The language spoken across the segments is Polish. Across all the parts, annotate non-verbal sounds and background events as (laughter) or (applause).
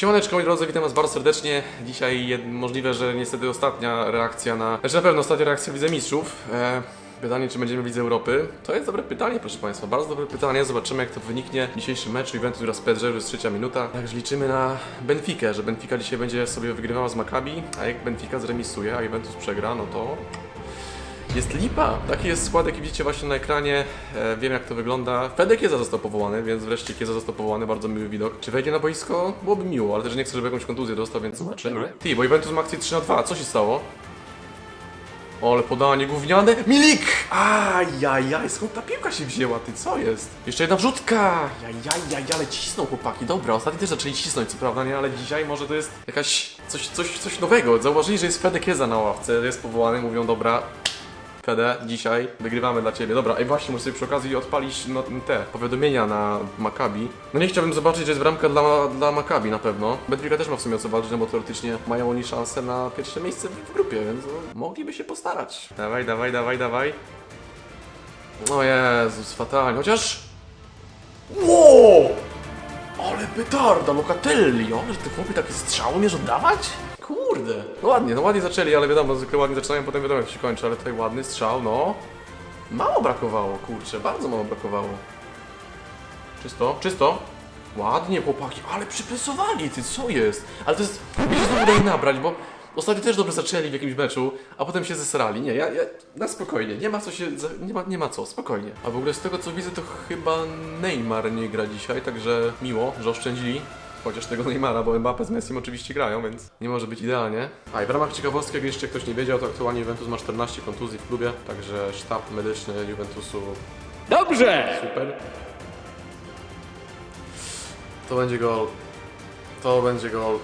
Siemaneczko moi drodzy, witam was bardzo serdecznie. Dzisiaj możliwe, że niestety ostatnia reakcja na... Znaczy na pewno ostatnia reakcja Widze Mistrzów. E... Pytanie, czy będziemy Widze Europy? To jest dobre pytanie, proszę Państwa, bardzo dobre pytanie. Zobaczymy, jak to wyniknie w dzisiejszym meczu Juventus oraz PSG, już jest trzecia minuta. Także liczymy na Benfikę, że Benfica dzisiaj będzie sobie wygrywała z Maccabi, a jak Benfica zremisuje, a Juventus przegra, no to jest lipa. Taki jest skład, jaki widzicie właśnie na ekranie. E, wiem jak to wygląda. Fede Kieza został powołany, więc wreszcie Kieza został powołany, bardzo miły widok. Czy wejdzie na boisko? Byłoby miło, ale też nie chcę, żeby jakąś kontuzję dostał, więc zobaczymy. Ty, bo Juventus ma akcję 3 na 2, co się stało? O, ale podanie gówniane. Milik! Ajajaj, skąd ta piłka się wzięła, ty, co jest? Jeszcze jedna wrzutka! Jajajaj, ale cisną chłopaki, dobra, ostatnio też zaczęli cisnąć, co prawda, nie, ale dzisiaj może to jest jakaś, coś, coś, coś nowego. Zauważyli, że jest Fede Kieza na ławce, jest powołany, mówią, dobra, Fede, dzisiaj wygrywamy dla Ciebie. Dobra, ej właśnie, muszę sobie przy okazji odpalić no, te powiadomienia na Maccabi. No nie chciałbym zobaczyć, że jest bramka dla, dla Maccabi na pewno. Benfica też ma w sumie o co walczyć, no bo teoretycznie mają oni szansę na pierwsze miejsce w, w grupie, więc no, mogliby się postarać. Dawaj, dawaj, dawaj, dawaj. O Jezus, fatalnie. Chociaż... Wow! Ale petarda, Locatelli, że ty chłopie takie strzały umiesz oddawać? Kurde. No ładnie, no ładnie zaczęli, ale wiadomo, zwykle ładnie zaczynają, potem wiadomo jak się kończy, ale tutaj ładny strzał, no. Mało brakowało, kurczę, bardzo mało brakowało. Czysto, czysto. Ładnie, chłopaki, ale przypresowali, ty, co jest? Ale to jest, mi się znowu daje nabrać, bo ostatnio też dobrze zaczęli w jakimś meczu, a potem się zesrali. Nie, ja, ja na spokojnie, nie ma co się, nie ma, nie ma co, spokojnie. A w ogóle z tego co widzę, to chyba Neymar nie gra dzisiaj, także miło, że oszczędzili. Chociaż tego Neymara, bo Mbappé z Messim oczywiście grają, więc nie może być idealnie. A i w ramach ciekawostki, jak jeszcze ktoś nie wiedział, to aktualnie Juventus ma 14 kontuzji w klubie, także sztab medyczny Juventusu Dobrze! super. To będzie gol. To będzie gol.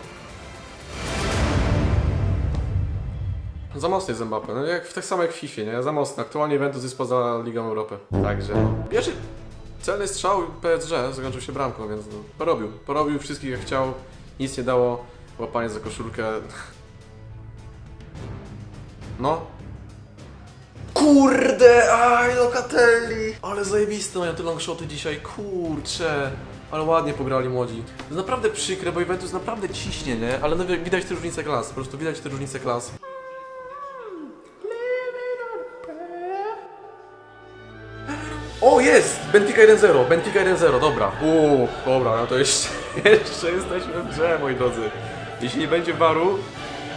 Za mocny jest Mbappé, no jak w tak samo jak w FIFA, nie? Za mocny. Aktualnie Juventus jest poza Ligą Europy. Także no. Pierwszy celny strzał PSG zakończył się bramką, więc no, porobił. Porobił wszystkich jak chciał. Nic nie dało. Łapanie za koszulkę. No. Kurde, aj, Locatelli! Ale zajebiste mają te longshoty dzisiaj, kurcze. Ale ładnie pograli młodzi. To jest naprawdę przykre, bo Juventus naprawdę ciśnie, nie? Ale no, widać te różnice klas, po prostu widać te różnice klas. Benfica 1-0, Benfica 1-0, dobra. Uuu, dobra, no to jeszcze, (laughs) jeszcze jesteśmy w grze, moi drodzy. Jeśli nie będzie waru,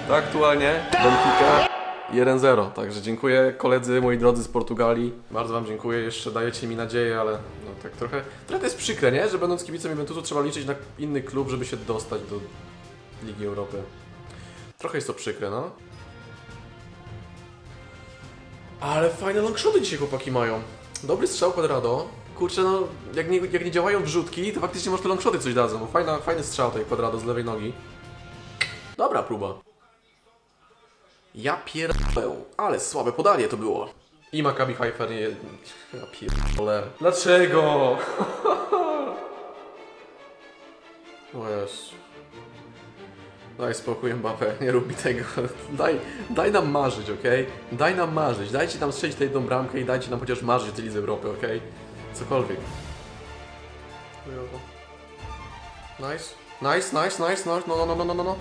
to aktualnie Benfica 1-0. Także dziękuję koledzy, moi drodzy z Portugalii. Bardzo Wam dziękuję, jeszcze dajecie mi nadzieję, ale no tak trochę, trochę to jest przykre, nie? Że będąc kibicem Juventusu trzeba liczyć na inny klub, żeby się dostać do Ligi Europy. Trochę jest to przykre, no. Ale fajne longshoty dzisiaj chłopaki mają. Dobry strzał Quadrado. Kurczę, no, jak nie, jak nie działają wrzutki, to faktycznie może te longshoty coś dadzą. Fajna, fajny strzał tej Quadrado z lewej nogi. Dobra próba. Ja pierdolę, ale słabe podanie to było. I Maccabi Haifa nie... Ja pierdolę. Dlaczego? (laughs) O Jezu. Daj spokój Mbappé, nie rób mi tego. Daj, daj nam marzyć, okej? Daj nam marzyć. Dajcie nam strzelić tę jedną bramkę i dajcie nam chociaż marzyć tej Lidze Europy, okej? Cokolwiek. Chujowo. Nice. Nice, nice, nice, nice. No, no, no, no, no, no, no.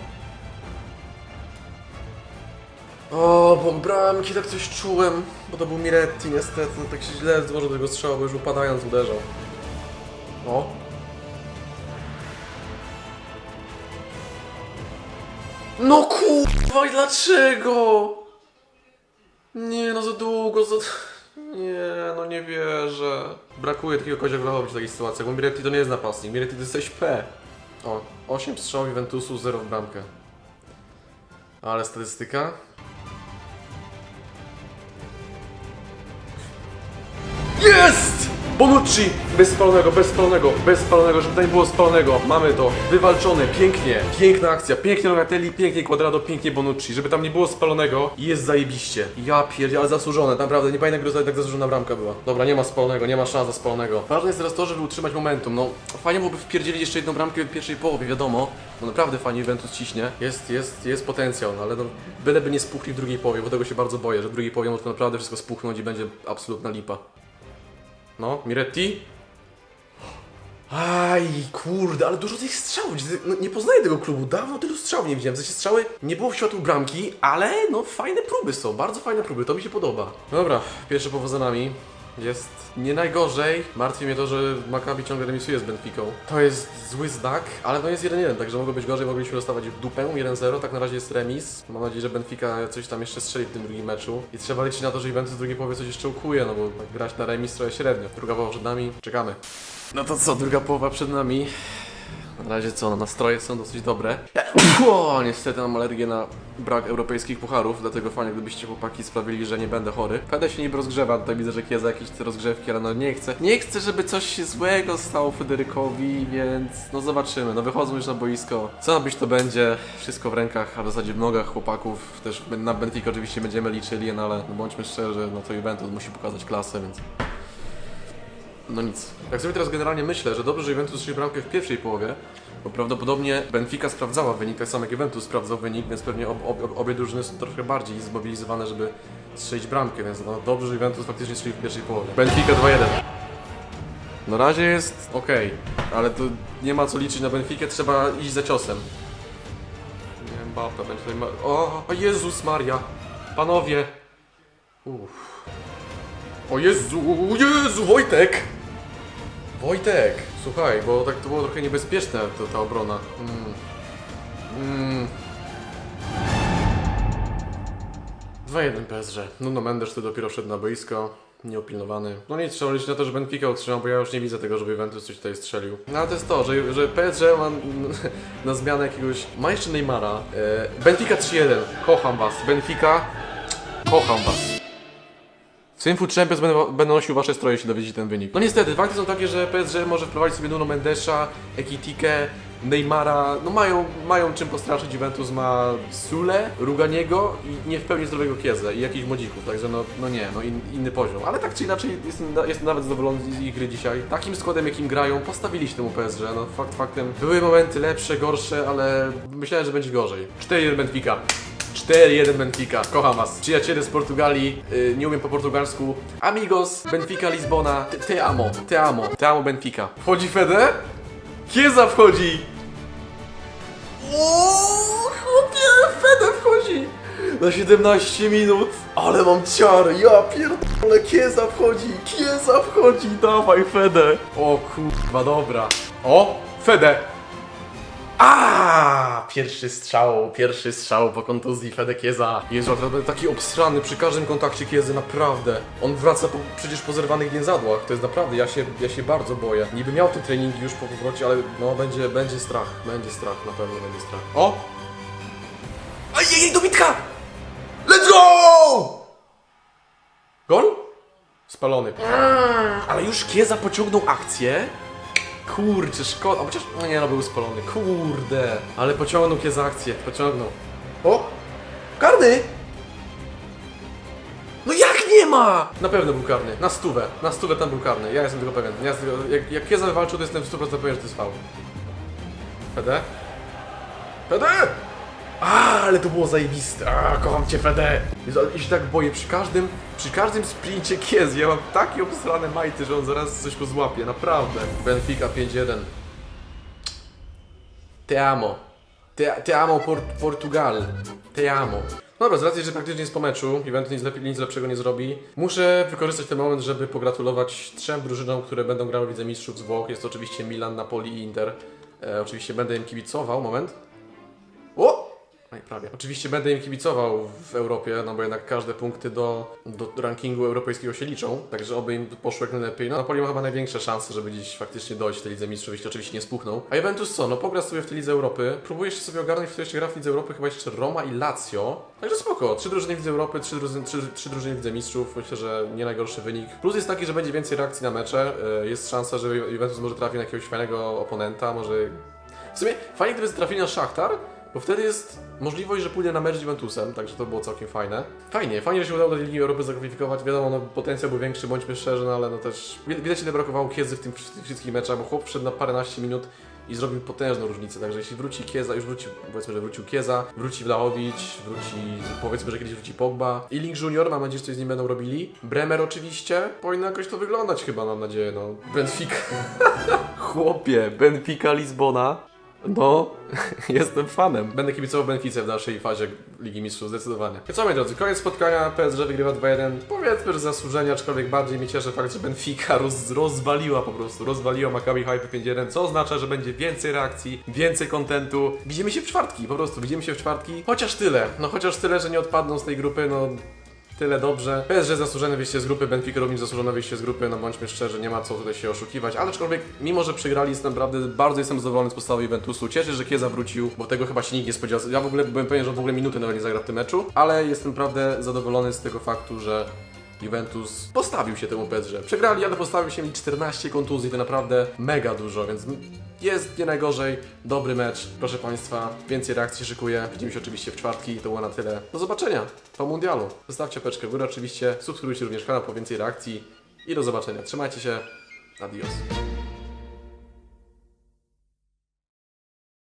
O, bo bramki tak coś czułem, bo to był Miretti niestety, tak się źle złożył tego strzału, bo już upadając uderzał. O. No kurwa, i dlaczego? Nie, no za długo, za... Nie, no nie wierzę. Brakuje takiego kozia Vlahovic w takiej sytuacji, bo Miretti to nie jest napastnik, Miretti to jest SP. O, 8 strzałów Juventusu, 0 w bramkę. Ale statystyka? Jest! Bonucci! Bez spalonego, bez spalonego, bez spalonego, żeby nie było spalonego. Mamy to. Wywalczone, pięknie. Piękna akcja, pięknie Locatelli, pięknie Quadrado, pięknie Bonucci. Żeby tam nie było spalonego, jest zajebiście. Ja pierdzie, ale zasłużone, naprawdę. Nie pamiętam, jak tak zasłużona bramka była. Dobra, nie ma spalonego, nie ma szans na spalonego. Ważne jest teraz to, żeby utrzymać momentum. No, fajnie byłoby wpierdzielić jeszcze jedną bramkę w pierwszej połowie, wiadomo. No naprawdę fajnie Juventus ciśnie. Jest, jest, jest potencjał, no ale no, byleby nie spuchli w drugiej połowie, bo tego się bardzo boję, że w drugiej połowie może naprawdę wszystko spuchnąć i będzie absolutna lipa. No, Miretti. Aj, kurde, ale dużo tych strzałów. No, nie poznaję tego klubu, dawno tylu strzałów nie widziałem. W sensie strzały nie było w światło bramki, ale no fajne próby są, bardzo fajne próby, to mi się podoba. Dobra, pierwsze powodzę nami. Jest nie najgorzej. Martwi mnie to, że Maccabi ciągle remisuje z Benficą. To jest zły znak, ale to jest 1-1, także mogło być gorzej, mogliśmy dostawać w dupę 1-0. Tak na razie jest remis. Mam nadzieję, że Benfica coś tam jeszcze strzeli w tym drugim meczu. I trzeba liczyć na to, że Juventus w drugiej połowie coś jeszcze ukuje, no bo grać na remis trochę średnio. Druga połowa przed nami, czekamy. No to co, druga połowa przed nami. Na razie co, no nastroje są dosyć dobre. O, niestety mam alergię na brak europejskich pucharów, dlatego fajnie gdybyście chłopaki sprawili, że nie będę chory. Fede się niby rozgrzewa, tutaj widzę, że Kieza jakieś te rozgrzewki, ale no nie chcę. Nie chcę, żeby coś się złego stało Federykowi, więc no zobaczymy. No wychodzą już na boisko. Co ma być to będzie, wszystko w rękach, a w zasadzie w nogach chłopaków. Też na Benfica oczywiście będziemy liczyli, no ale no bądźmy szczerzy, no to Juventus musi pokazać klasę, więc no nic. Tak sobie teraz generalnie myślę, że dobrze, że Juventus strzelił bramkę w pierwszej połowie, bo prawdopodobnie Benfica sprawdzała wynik, tak samo jak Juventus sprawdzał wynik, więc pewnie ob, ob, obie drużyny są trochę bardziej zmobilizowane, żeby strzelić bramkę, więc no dobrze, że Juventus faktycznie strzelił w pierwszej połowie. Benfica 2-1. Na razie jest ok, ale to nie ma co liczyć na Benfikę, trzeba iść za ciosem. Nie, Mbappe będzie tutaj ma... O, Jezus Maria! Panowie! Uff. O Jezu, Jezu, Wojtek! Wojtek, słuchaj, bo tak to było trochę niebezpieczne, to, ta obrona. Mm. Mm. 2-1 PSG. Nuno Mendes to dopiero wszedł na boisko, nieopilnowany. No nic, trzeba liczyć na to, że Benfica utrzymał, bo ja już nie widzę tego, żeby Juventus coś tutaj strzelił. No ale to jest to, że, że PSG ma (laughs) na zmianę jakiegoś... Ma jeszcze Neymara. E, Benfica 3-1. Kocham was. Benfica... Kocham was. W Sinfood Champions będę nosił wasze stroje, jeśli dowiedzieć ten wynik. No niestety, fakty są takie, że PSG może wprowadzić sobie Nuno Mendesza, Ekitikę, Neymara, no mają, mają czym postraszyć. Juventus ma Sule, Ruganiego i nie w pełni zdrowego Kiezę i jakichś młodzików, także no, no nie, no in, inny poziom. Ale tak czy inaczej jestem, jestem nawet zadowolony z ich gry dzisiaj. Takim składem jakim grają, postawili się temu PSG, no fakt faktem. Były momenty lepsze, gorsze, ale myślałem, że będzie gorzej. 4-1 Benfica. 4-1 Benfica. Kocham was. Przyjaciele z Portugalii, yy, nie umiem po portugalsku. Amigos, Benfica Lizbona. Te, amo, te amo, te amo Benfica. Wchodzi Fede? Kieza wchodzi! Ooo, chłopie, Fede wchodzi! Na 17 minut. Ale mam ciary, ja pierdolę, Kieza wchodzi, Kieza wchodzi, dawaj Fede. O kurwa, dobra. O, Fede. A, Pierwszy strzał, pierwszy strzał po kontuzji Fede Kieza. Jest naprawdę taki obsrany przy każdym kontakcie Kiezy, naprawdę. On wraca po, przecież po zerwanych więzadłach, to jest naprawdę, ja się, ja się bardzo boję. Niby miał te treningi już po powrocie, ale no będzie, będzie strach, będzie strach, na pewno będzie strach. O! Ajej, dobitka! Let's go! Gol? Spalony. Ale już Kieza pociągnął akcję. Kurczę, szkoda. Chociaż. No nie, no był spalony. Kurde. Ale pociągnął Kieza akcję. Pociągnął. O! Karny! No jak nie ma? Na pewno był karny. Na stówę. Na stówę tam był karny. Ja jestem tego pewien. Ja jestem jak, jak Kieza walczył, to jestem w 100% pewien, że to jest faul. Fede? Fede! A, ale to było zajebiste. A, kocham cię, Fede. Ja się tak boję. Przy każdym, przy każdym sprincie Kiez, ja mam takie obsrane majty, że on zaraz coś go złapie. Naprawdę. Benfica 5-1. Te amo. Te, te amo Port Portugal. Te amo. Dobra, z racji, że praktycznie jest po meczu, Juventus nic, lepiej, nic lepszego nie zrobi, muszę wykorzystać ten moment, żeby pogratulować trzem drużynom, które będą grały w Lidze Mistrzów z Włoch. Jest to oczywiście Milan, Napoli i Inter. E, oczywiście będę im kibicował. Moment. No i prawie. Oczywiście będę im kibicował w Europie, no bo jednak każde punkty do, do rankingu europejskiego się liczą, także oby im poszło jak najlepiej. No Napoli ma chyba największe szanse, żeby dziś faktycznie dojść w tej Lidze Mistrzów, jeśli oczywiście nie spuchną. A Juventus co? No pogra sobie w tej Lidze Europy. Próbuję jeszcze sobie ogarnąć, kto jeszcze gra w Lidze Europy, chyba jeszcze Roma i Lazio. Także spoko. Trzy drużyny w Lidze Europy, trzy, drużyny- trzy, trzy drużyny w Lidze Mistrzów. Myślę, że nie najgorszy wynik. Plus jest taki, że będzie więcej reakcji na mecze. E, Jest szansa, że Ju- Juventus może trafi na jakiegoś fajnego oponenta, może w sumie fajnie gdyby trafili na Szachtar, bo wtedy jest możliwość, że pójdę na mecz z Juventusem, także to było całkiem fajne. Fajnie, fajnie, że się udało do Ligi Europy zakwalifikować. Wiadomo, no, potencjał był większy, bądźmy szczerzy, no ale no też wi- widać ile brakowało Kiezy w tym, w tych wszystkich meczach, bo chłop wszedł na paręnaście minut i zrobił potężną różnicę. Także jeśli wróci Kieza, już wróci, powiedzmy, że wrócił Kieza, wróci Vlahovic, wróci, powiedzmy, że kiedyś wróci Pogba. I Link Junior, mam nadzieję, że coś z nim będą robili. Bremer oczywiście. Powinno jakoś to wyglądać chyba, mam nadzieję, no. Benfica. (laughs) Chłopie, Benfica Lizbona. No, (laughs) jestem fanem. Będę kibicował Benfice w dalszej fazie Ligi Mistrzów, zdecydowanie. Co, moi drodzy, koniec spotkania, PSG wygrywa 2-1. Powiedzmy, że zasłużenie, aczkolwiek bardziej mnie cieszy fakt, że Benfica (laughs) roz, rozwaliła po prostu, rozwaliła Maccabi Haifa 5-1, co oznacza, że będzie więcej reakcji, więcej kontentu. Widzimy się w czwartki, po prostu, widzimy się w czwartki. Chociaż tyle, no chociaż tyle, że nie odpadną z tej grupy, no tyle dobrze. PSG zasłużone wyjście z grupy, Benfica również zasłużone wyjście z grupy, no bądźmy szczerzy, nie ma co tutaj się oszukiwać, ale aczkolwiek, mimo że przegrali, jestem naprawdę bardzo jestem zadowolony z postawy Juventusu. Cieszę się, że Kieza wrócił, bo tego chyba się nikt nie spodziewał. Ja w ogóle byłem pewien, że w ogóle minuty nawet nie zagra w tym meczu, ale jestem naprawdę zadowolony z tego faktu, że Juventus postawił się temu PSG. Przegrali, ale postawił się mi 14 kontuzji, to naprawdę mega dużo, więc jest nie najgorzej. Dobry mecz, proszę Państwa. Więcej reakcji szykuję. Widzimy się oczywiście w czwartki, to było na tyle. Do zobaczenia po mundialu. Zostawcie peczkę w górę oczywiście, subskrybujcie również kanał po więcej reakcji i do zobaczenia. Trzymajcie się. Adios.